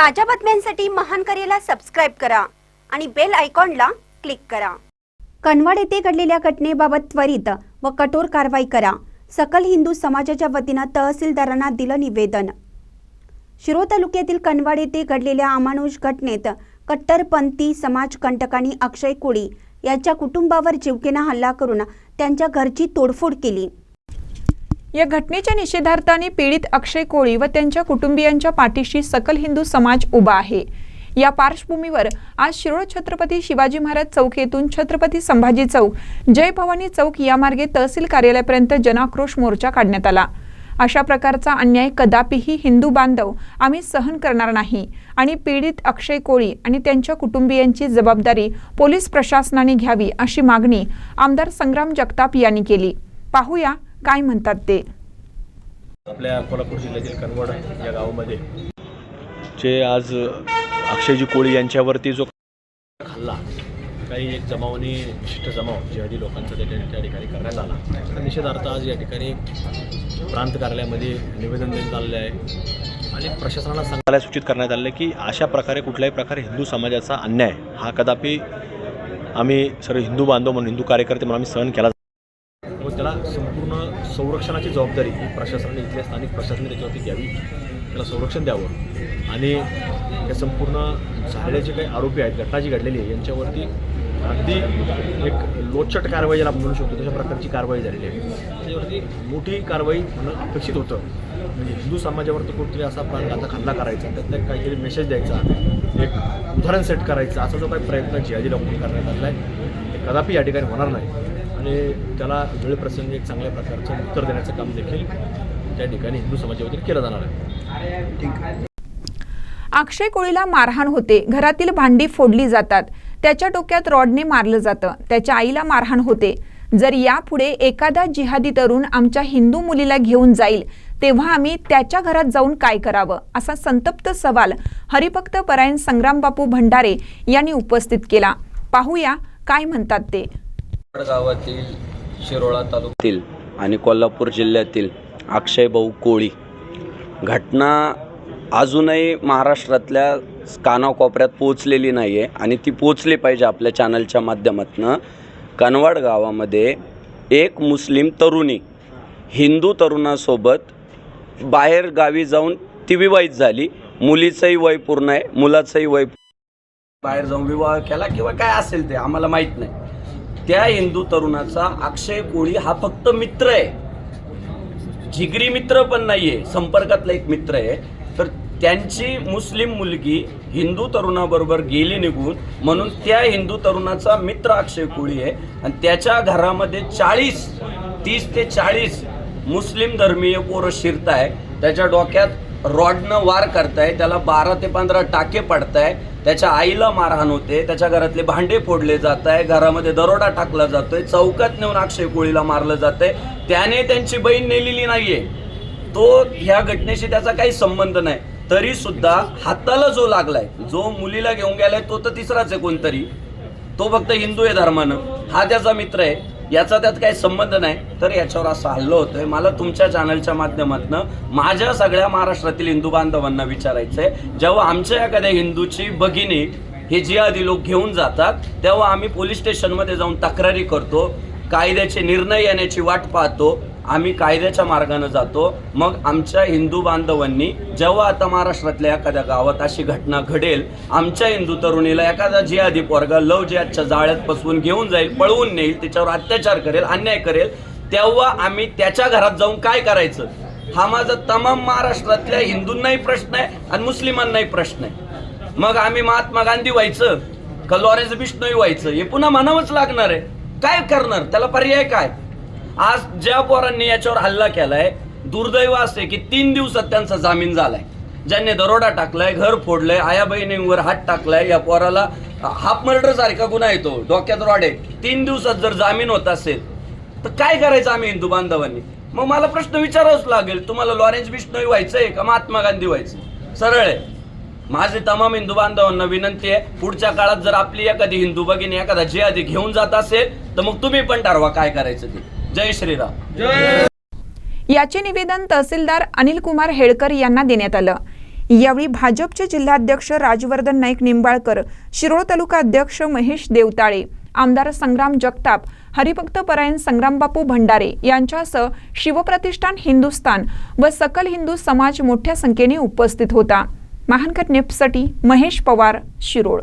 ताज्या बातम्यांसाठी महान करेला सबस्क्राईब करा आणि बेल आयकॉनला क्लिक करा. कनवाड येथे घडलेल्या घटनेबाबत त्वरित व कठोर कारवाई करा. सकल हिंदू समाजाच्या वतीनं तहसीलदारांना दिलं निवेदन. शिरो तालुक्यातील कनवाड येथे घडलेल्या अमानुष घटनेत कट्टरपंथी समाजकंटकांनी अक्षय कोळी यांच्या कुटुंबावर जीवघेणा हल्ला करून त्यांच्या घरची तोडफोड केली. या घटनेच्या निषेधार्थाने पीडित अक्षय कोळी व त्यांच्या कुटुंबियांच्या पाठीशी सकल हिंदू समाज उभा आहे. या पार्श्वभूमीवर आज शिरोळ छत्रपती शिवाजी महाराज चौक येथून छत्रपती संभाजी चौक जय भवानी चौक या मार्गे तहसील कार्यालयापर्यंत जनाक्रोश मोर्चा काढण्यात आला. अशा प्रकारचा अन्याय कदापिही हिंदू बांधव आम्ही सहन करणार नाही आणि पीडित अक्षय कोळी आणि त्यांच्या कुटुंबियांची जबाबदारी पोलीस प्रशासनाने घ्यावी अशी मागणी आमदार संग्राम जगताप यांनी केली. पाहूया काय म्हणतात ते? आपल्या कोल्हापूर जिल्ह्यातील कनवड या गावामध्ये जे आज अक्षयजी कोळी यांच्यावरती जो हल्ला काही एक जमावनी विशिष्ट जमाव जिहादी लोकांचा त्या त्या ठिकाणी करण्यात आला. त्या निषेधार्थ आज या ठिकाणी प्रांत कार्यालयामध्ये निवेदन देण्यात आलेलं आहे. आणि प्रशासनाला सांगायला सूचित करण्यात आलं की अशा प्रकारे कुठल्याही प्रकारे हिंदू समाजाचा अन्याय हा कदापि आम्ही सर्व हिंदू बांधव म्हणून हिंदू कार्यकर्ते म्हणून आम्ही सहन केला त्याला संपूर्ण संरक्षणाची जबाबदारी ही प्रशासनाने इथल्या स्थानिक प्रशासनाने त्याच्यावरती घ्यावी. त्याला संरक्षण द्यावं. आणि त्या संपूर्ण झालेले जे काही आरोपी आहेत घटना जी घडलेली आहे यांच्यावरती अगदी एक लोचट कारवाई ज्याला आपण म्हणू शकतो तशा प्रकारची कारवाई झालेली आहे. त्याच्यावरती मोठी कारवाई होणं अपेक्षित होतं. म्हणजे हिंदू समाजावर तर कुठेतरी असा प्राणघातक हल्ला करायचा त्यातला एक काहीतरी मेसेज द्यायचा एक उदाहरण सेट करायचं असा जो काही प्रयत्न जिहादी लोकांनी करण्यात आलेला आहे ते कदापि या ठिकाणी होणार नाही. आणि त्याला वेळप्रसंगी एक चांगल्या प्रकारचं उत्तर देण्याचं काम देखील त्या ठिकाणी हिंदू समाजावतीने केलं जाणार आहे. अक्षय कोळीला मारहाण होते. घरातील भांडी फोडली जातात. त्याच्या डोक्यात रॉडने मारलं जातं. त्याच्या आईला मारहाण होते. जर यापुढे एखादा जिहादी तरुण आमच्या हिंदू मुलीला घेऊन जाईल तेव्हा आम्ही त्याच्या घरात जाऊन काय करावं? असा संतप्त सवाल हरिभक्त परायण संग्रामबापू भंडारे यांनी उपस्थित केला. पाहूया काय म्हणतात ते. गावातील शिरोळा तालुक्यातील आणि कोल्हापूर जिल्ह्यातील अक्षयभाऊ कोळी. घटना अजूनही महाराष्ट्रातल्या कानाकोपऱ्यात पोचलेली नाही आहे आणि ती पोचली पाहिजे आपल्या चॅनलच्या माध्यमातून. कनवाड गावामध्ये एक मुस्लिम तरुणी हिंदू तरुणासोबत बाहेर गावी जाऊन ती विवाहित झाली. मुलीचंही वय पूर्ण आहे मुलाचंही वय बाहेर जाऊन विवाह केला किंवा काय असेल ते आम्हाला माहीत नाही. त्या हिंदू तरुणाचा अक्षय कोळी हा फक्त मित्र आहे. जिगरी मित्र पण नाहीये संपर्कातला एक मित्र आहे. तर त्यांची मुस्लिम मुलगी हिंदू तरुणाबरोबर गेली निघून म्हणून त्या हिंदू तरुणाचा मित्र अक्षय कोळी आहे. आणि त्याच्या घरामध्ये चाळीस तीस ते चाळीस मुस्लिम धर्मीय पोरं शिरताय. त्याच्या डोक्यात रॉडनं वार करताय त्याला बारा ते पंधरा टाके पडताय. त्याच्या आईला मारहाण होते त्याच्या घरातले भांडे फोडले जात आहे घरामध्ये दरोडा टाकला जातोय चौकात नेऊन अक्षय कोळीला मारलं आहे त्याने त्यांची बहीण नेलेली नाहीये. तो ह्या घटनेशी त्याचा काही संबंध नाही. तरी सुद्धा हाताला जो लागलाय जो मुलीला घेऊन गेलाय तो तर तिसराच आहे कोणतरी. तो फक्त हिंदू आहे धर्मानं. हा त्याचा मित्र आहे. याचा त्यात काही संबंध नाही. तर याच्यावर असं हल्लं होतंय. मला तुमच्या चॅनलच्या माध्यमातून माझ्या सगळ्या महाराष्ट्रातील हिंदू बांधवांना विचारायचं आहे जेव्हा आमच्या एखाद्या हिंदूची भगिनी हे जिहादी लोक घेऊन जातात तेव्हा आम्ही पोलीस स्टेशनमध्ये जाऊन तक्रारी करतो. कायद्याचे निर्णय येण्याची वाट पाहतो. आम्ही कायद्याच्या मार्गानं जातो. मग आमच्या हिंदू बांधवांनी जेव्हा आता महाराष्ट्रातल्या एखाद्या गावात अशी घटना घडेल आमच्या हिंदू तरुणीला एखादा जिहादी पोरगा लव जिहादच्या जाळ्यात फसवून घेऊन जाईल पळवून नेईल तिच्यावर अत्याचार करेल अन्याय करेल तेव्हा आम्ही त्याच्या घरात जाऊन काय करायचं? हा माझा तमाम महाराष्ट्रातल्या हिंदूंनाही प्रश्न आहे आणि मुस्लिमांनाही प्रश्न आहे. मग आम्ही महात्मा गांधी व्हायचं का लॉरेन्स बिश्नोई व्हायचं हे पुन्हा म्हणावंच लागणार आहे. काय करणार? त्याला पर्याय काय? आज ज्या पोरांनी याच्यावर हल्ला केलाय दुर्दैव असे की तीन दिवसात त्यांचा जामीन झालाय. ज्यांनी दरोडा टाकलाय घर फोडलंय आया बहिणींवर हात टाकलाय या पोराला हाफ मर्डर सारखा गुन्हा येतो डोक्यात रॉड आहे. तीन दिवसात जर जामीन होत असेल तर काय करायचं आम्ही हिंदू बांधवांनी? मग मला प्रश्न विचारावाच लागेल. तुम्हाला लॉरेन्स बिश्नोई व्हायचंय का? महात्मा गांधी व्हायचं सरळ आहे. माझे तमाम हिंदू बांधवांना विनंती आहे पुढच्या काळात जर आपली एखादी हिंदू भगिनी एखादा जिहादी घेऊन जात असेल तर मग तुम्ही पण ठरवा काय करायचं ते. जय श्रीराम. याचे निवेदन तहसीलदार अनिल कुमार हेळकर यांना देण्यात आलं. यावेळी भाजपचे जिल्हाध्यक्ष राजवर्धन नाईक निंबाळकर शिरोळ तालुका अध्यक्ष महेश देवताळे आमदार संग्राम जगताप हरिभक्त परायण संग्रामबापू भंडारे यांच्यासह शिवप्रतिष्ठान हिंदुस्थान व सकल हिंदू समाज मोठ्या संख्येने उपस्थित होता. महान नेपसाठी महेश पवार शिरोळ.